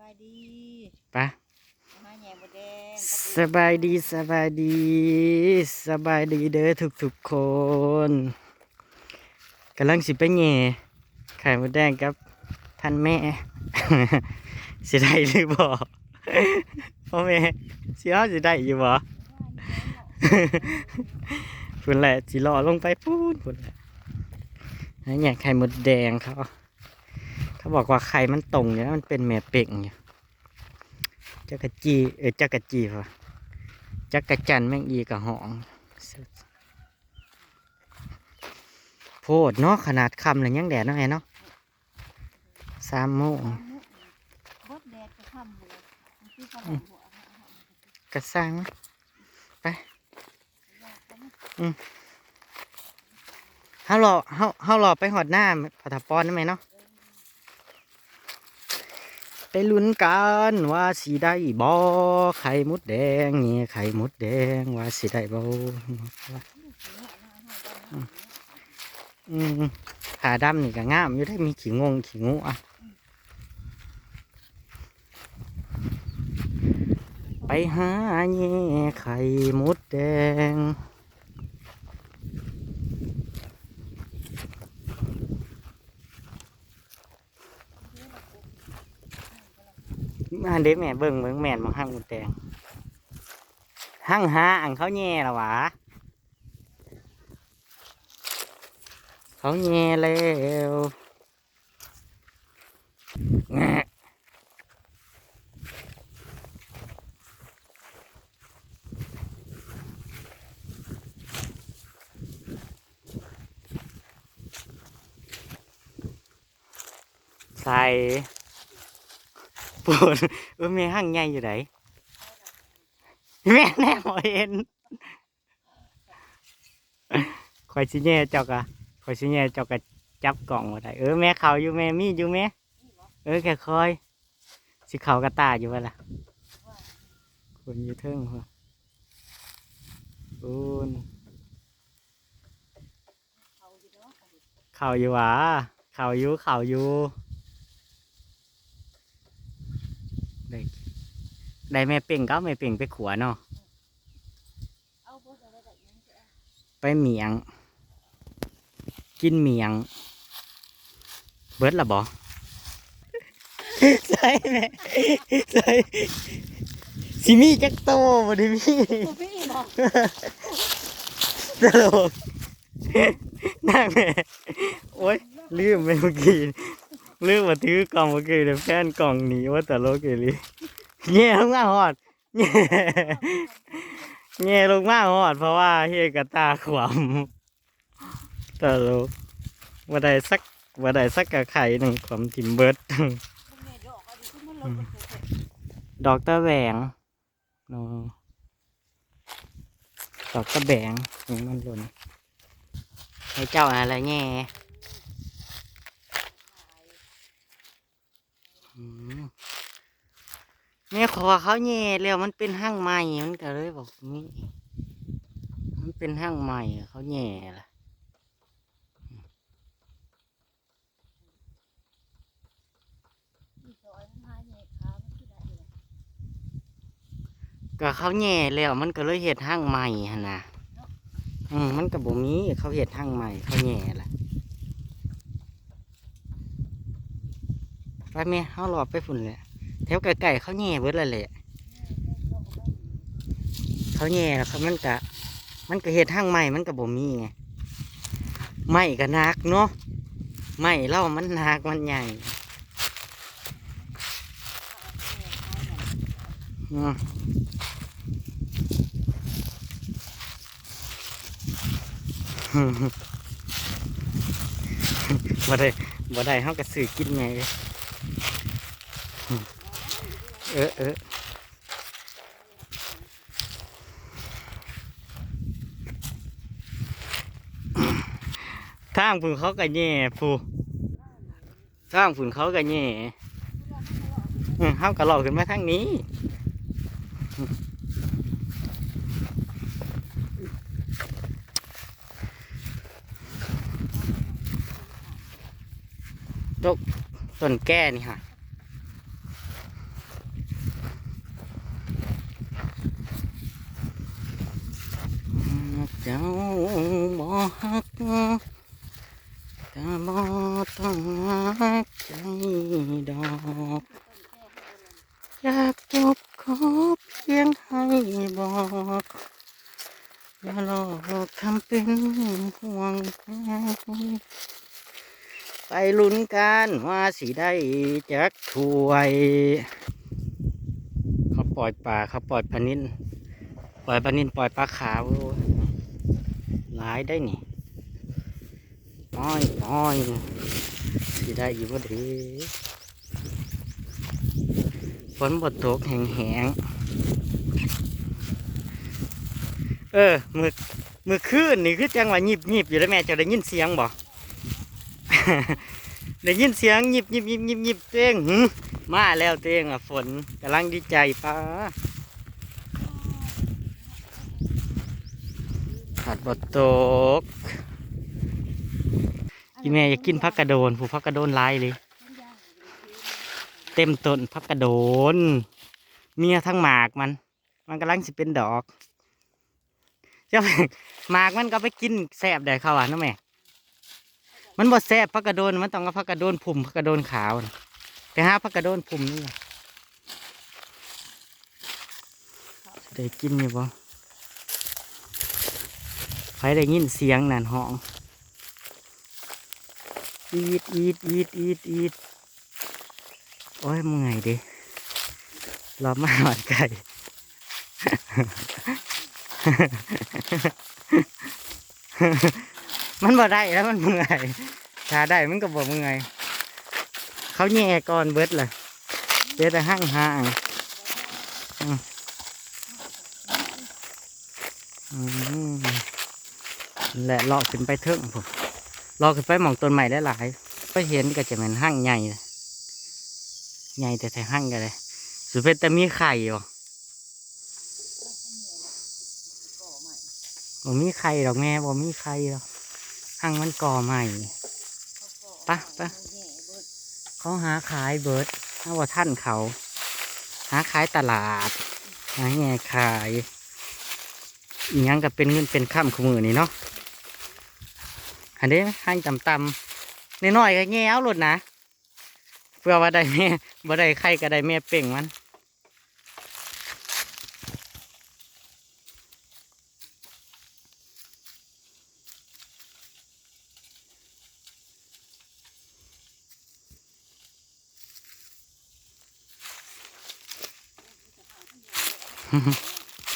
บายดีไปะหาแหน่บแดงสบายดีสบายดีสบายดีเด้อทุกทุกๆคนกำลังสิไปแหง่ไข่มดแดงกับท่านแม่สิได้หรือบ่พ่อแม่สิเอาสิได้อยู่บ่พุ่นแหละสิรอลงไปพูนพุ่นแหละอันนี้ไข่มดแดงเขา เขาบอกว่าไข่มันตรงอยู่นะมันเป็นแม่เป่งอยู่จักรจีเออจักรจีป่ะจักรจันแมงอีกับหองโพดเนาะขนาดคำเลยยังแดดเนาะไงเนาะสามโมงบดแดดจะค่ำเนคือฝรั่งหัวกระซังไปอืมเฮารอเฮาเฮารอไปหอดหน้าพัทปอนได้ไหมเนาะ ไปลุ้นกันว่าสีได้บ่ไข่มุดแดงนี่ไข่มุดแดงว่าสีได้บอืมขาดำนี่ก็งามอยู่ได้มีขี้งงขี้งูอะไปหาแย่ไข่มุดแดง มาเด็กแม่เบิ่งเบิ่งแม่นมาห้างมดแดงห้างหาอังเขาแย่ละวะเขาแย่แล้วแงใส่ ปวดเออแม่ห้างใหญ่อยู่ไหนแม่แน่หมเห็นคอยสิแย่เจ้ากะคอยสิแย่เจ้ากะจับกล่องมาได้เออแม่เขาอยู่แม่มีอยู่แม่เออแค่คอย สิเขากระตาอยู่วะล่ะคนอยู่เทิงหัวอูนเขาอยู่เนาะเขาอยู่หวะเขาอยู่เขาอยู่ได้ ได้แม่เป่งก็แม่เป่งไปขวเนาะเอาบดอะไรแบบนี้จะไปเหมียง กินเหมียง เบิดละบอใส่แม่ใส่สิมีจักโตบ่ได้มีกูพี่บอกตลกนั่งแม่โอ๊ยลืมไปเมื่อกี้ลืมมาถือกล่องเมื่อกี้เดี๋ยวแฟนกล่องหนีว่าตลกเกลี แง่ลงมาหอดแง่แง่ลงมาหอด เพราะว่าเฮกตาขวมตลกว่าได้สักว่าได้สักกะไข่หนึ่งความทิมเบิดมันแม่ดอกอะไรที่มันลงดอกตะแหวงโนดอกตะแบงนี่มันหล่นให้เจ้าอะไรแง่ แม่ขอเขาแง่แล้วมันเป็นห้างใหม่มันก็เลยบอกนี่มันเป็นห้างใหม่เขาแง่ล่ะมีซอยมันหาแหน่เลยก็เขาแง่แล้วมันก็เลยเห็ดห้างใหม่หั่นะอืมมันก็บ่มีเขาเห็ดห้างใหม่เขาแง่ล่ะไปแม่เขาหลอดไปฝุ่นแหละ แถวไก่ๆเขาแง่เบิดล้วแหละเขาแง่แล้วมันกะ มันก็เห็ดห้างใหม่มันก็บ่มีไงไม่ก็นักเนาะไม่เล่ามันนักมันใหญ่มบ่ได้บ่ได้เฮาก็ซื้อกินไง เออเออทางฝุ่นเขาก็แย่ผู้ทางฝุ่นเขาก็แย่เออเฮาก็หลอกขึ้นมาทางนี้ต้นแก้นี่ค่ะ จ้าบ่ฮักก็บ่ต้องฮักใจดอก อยากจบขอเพียงให้บอกอย่าหลอกทำเป็นห่วงไปลุ้นกันว่าสิได้จักถวย เขาปล่อยปลาเขาปล่อยปลานินปล่อยปลานินปล่อยปลาขาวหลายได้นี่น้อยน้อยสิได้อยู่บ่เดี นบดตกแห้งๆเออ มือมือคืนนี่คือจังหวะหยิบหยิบอยู่แล้วแม่จะได้ยินเสียงบ่ได้ยินเสียงหยิบหยิบหยิบหยิบหยิบเต้งหึมาแล้วเต้งอะฝนกำลังดีใจป้าผัดบดตกอีแม่อยากกินพักกระโดน ผู้พักกระโดนหลายเลย เต็มต้นพักกระโดน เมียทั้งหมากมัน มันกำลังสิเป็นดอกเจ้าหมากมันก็ไปกินแสบได้เขาอะน้องแม่ มันบ่แซ่บพักกระโดนมันต้องเอาพักกระโดนผุ่มพักกระโดนขาวน่ะไปหาพักกระโดนผุ่มนี่ได้กินอยู่บ่ใครได้ยินเสียงนั่นห้องอีดอีดอีดอีดอีด โอ้ยมื่อยดิรอมาหวานไก่ มันบ่ได้แล้วมันเมื่อยถ้าได้มันก็บ่เมื่อยเขาแย่ก่อนเบิดเลยเดี๋ยวแต่ห้างห่างและลาะขึ้นไปเทิงผมลาะขึ้นไปมองต้นใหม่ได้หลายๆไปเห็นก็จะเป็นห้างใหญ่เลย ใหญ่แต่แต่ห้างกันเลยสุเป็นแต่มีไข่อยู่บ่มีไข่ดอกแม่บ่มีไข่หรอกห้างมันก่อใหม่ปะปะเขาหาขายเบิร์ดถ้าว่าท่านเขา หาขายตลาด หาแง่ขายอีหยังก็เป็นเงินเป็นข้ามขมือนี่เนาะอันนี้ให้ตำตำๆน้อยๆก็แง่เอาหลดนะ พื่อว่าได้แม่บ่ได้ไข่ก็ได้แม่เป่งมัน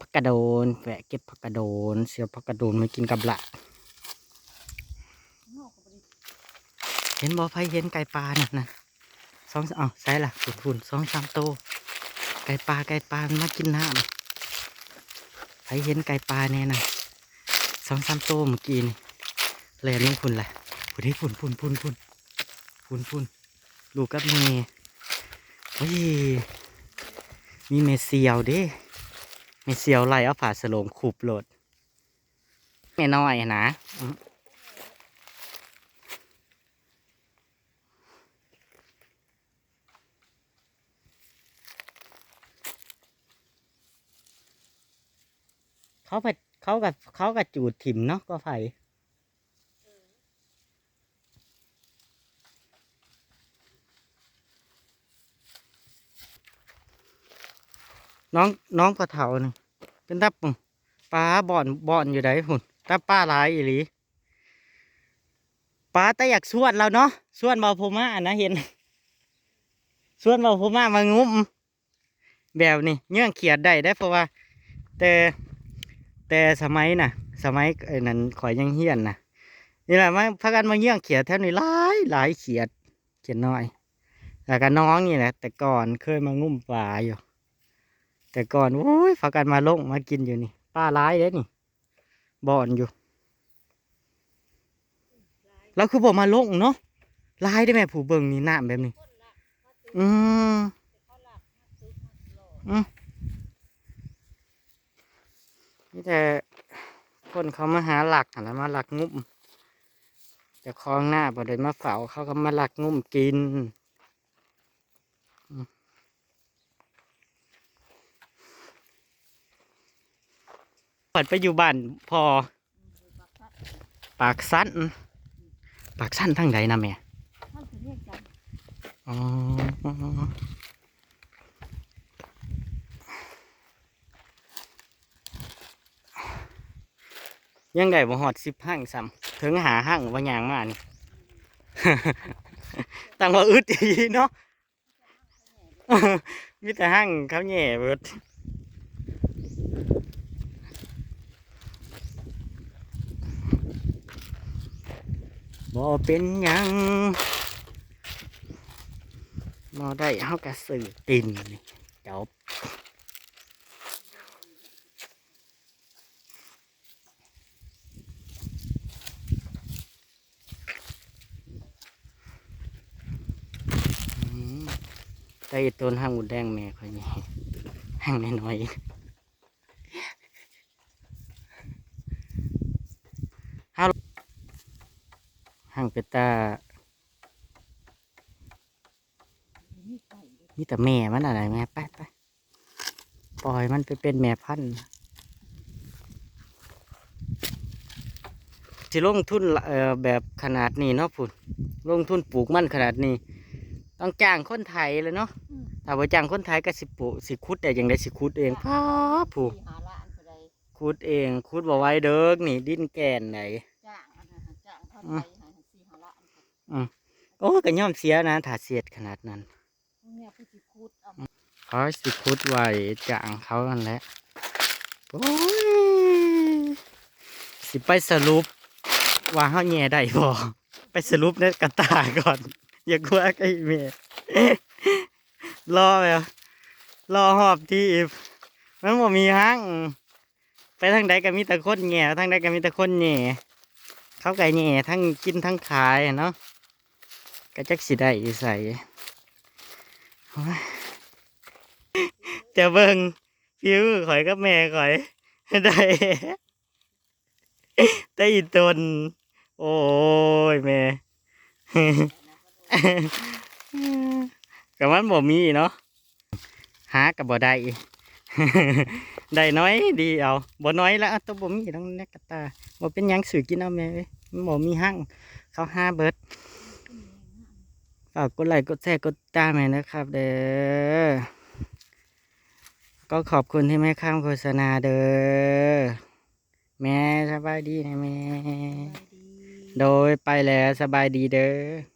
ผักกระโดนแวะเก็บผักกระโดน เสียบผักกระโดนมากินกับละเห็นบ่ไฟเห็นไก่ปลาน่ะนะ สองเอาใส่ละฝุ่นฝุ่นสองสามโต ไก่ปลาไก่ปลามากินน้ำไฟเห็นไก่ปลาเนี่ยนะสองสามโตเมื่อกี้นี่แลนี่ฝุ่นแหละฝุ่นที่ฝุ่นฝุ่นฝุ่นฝุ่นฝุ่นฝุ่นลูกกับเมย์โอ้ยมีเมเซียวเด้มีเซียวไล่เอาผ่าสโลงขุบโหลดไม่น้อยนะ เขาไปเขากับเขากับจูดถิ่มเนาะก็ไฟน้องน้องปลาเถานี่เป็นตับปะปลาบ่อนบ่อนอยู่ไหนหุ่นตับปลาหลายอีหลีปลาแต่อยากส่วนเราเนาะส่วนเบาพม่านะเห็นส่วนเบาพม่ามางุ้มแบบนี้เงื่องเขียดได้ได้เพราะว่า แต่ แต่สมัยน่ะ สมัยนั้นข่อยยังเฮียนน่ะนี่แหละมาพากันมาเงื่องเขียดแถวนี้หลายหลายเขียด เขียดน้อยแล้วก็น้องนี่แหละ แต่ก่อนเคยมางุ้มปลาอยู่ แต่ก่อนโอ้ยพากันมาลงมากินอยู่นี่ป้าร้ายเด้นี่บ่อนอยู่แล้วคือบอกมาลงเนาะร้ายได้ไหมผู้เบิ่งนี่น้ำแบบนี้ อืมอืม นี่แต่คนเขามาหาหลักอะไรมาหลักงุ่มจะคลองหน้าบ่ได้มาเฝ้าเขาก็มาหลักงุ่มกินปัดไปอยู่บ้านพอ ปากสั้น ปากสั้นทั้งใดนะแม่ท่านถึงเรียกกันอ๋อ ยังไงบ่หอดสิบห้างซ้ำถึงหาห้างว่าหยางมานี่ ตั้งว่าอึดอีเนาะมีแต่ห้างเขาแหย่เบิดบ่เป็นยังบ่ได้เฮากระสือตินจบ ได้ต้นห้างหมุดแดงแม่ค่อยนี่ห้างน้อยๆฮัลโหลห้างเป็ดตามีไก่แต่แม่มันอะไรแม่ไปไปปล่อยมันไปเป็นแม่พันธุ์ที่ลงทุนเอ่อแบบขนาดนี้เนาะพุ่นลงทุนปลูกมันขนาดนี้ ต้องจ้างคนไทยเลยเนาะถ้าว่าจ้างคนไทยก็สิปลูกสิคุดแต่ยังได้สิคุดเองพ่อผูกสี่หาล้านก็ได้คุดเองคุดบ่ไว้เด้อนี่ดินแก่นไหนจ้างอันนั้นจ้างเท่าไหร่ให้สี่หาล้านก็โอ้ก็ย่อมเสียนะถ้าเสียดขนาดนั้นเนี่ยผู้สิคูดเอาเขาสิคุดไว้จ้างเขานั่นแหละโอ้ยสิไปสรุปว่าเขาแย่ได้บ่ไปสรุปในกระตาก่อน อย่ากลัวไอ้เมย์รอแบบรอหอบที่มันบ่มีห้าง ไปทางใดก็มีแต่คนแง่ทางใดก็มีแต่คนแง่เขาไก่แง่ทั้งกินทั้งขายเนาะก็จักสิได้ใส่จะเบิ่งฟิวข่อยกับแม่ข่อยได้ได้อีตน โอ้ยแม่ กับมันบ่มีเนาะหากับบ่ได้ ได้น้อยดีเอาบ่น้อยแล้วตัวบ่มีต้องแนกกระตาบ่เป็นหยังสื่อกินเอาแม่เอ้ยมันบ่มีหั่งเขาหาเบิดฝากกดไลค์กดแชร์กดติดตามให้นะครับ เด้อ ก็ขอบคุณที่ไม่ข้ามโฆษณาเด้อ แม่สบายดีนะแม่ไปดีโดยไปแล้วสบายดีเด้อส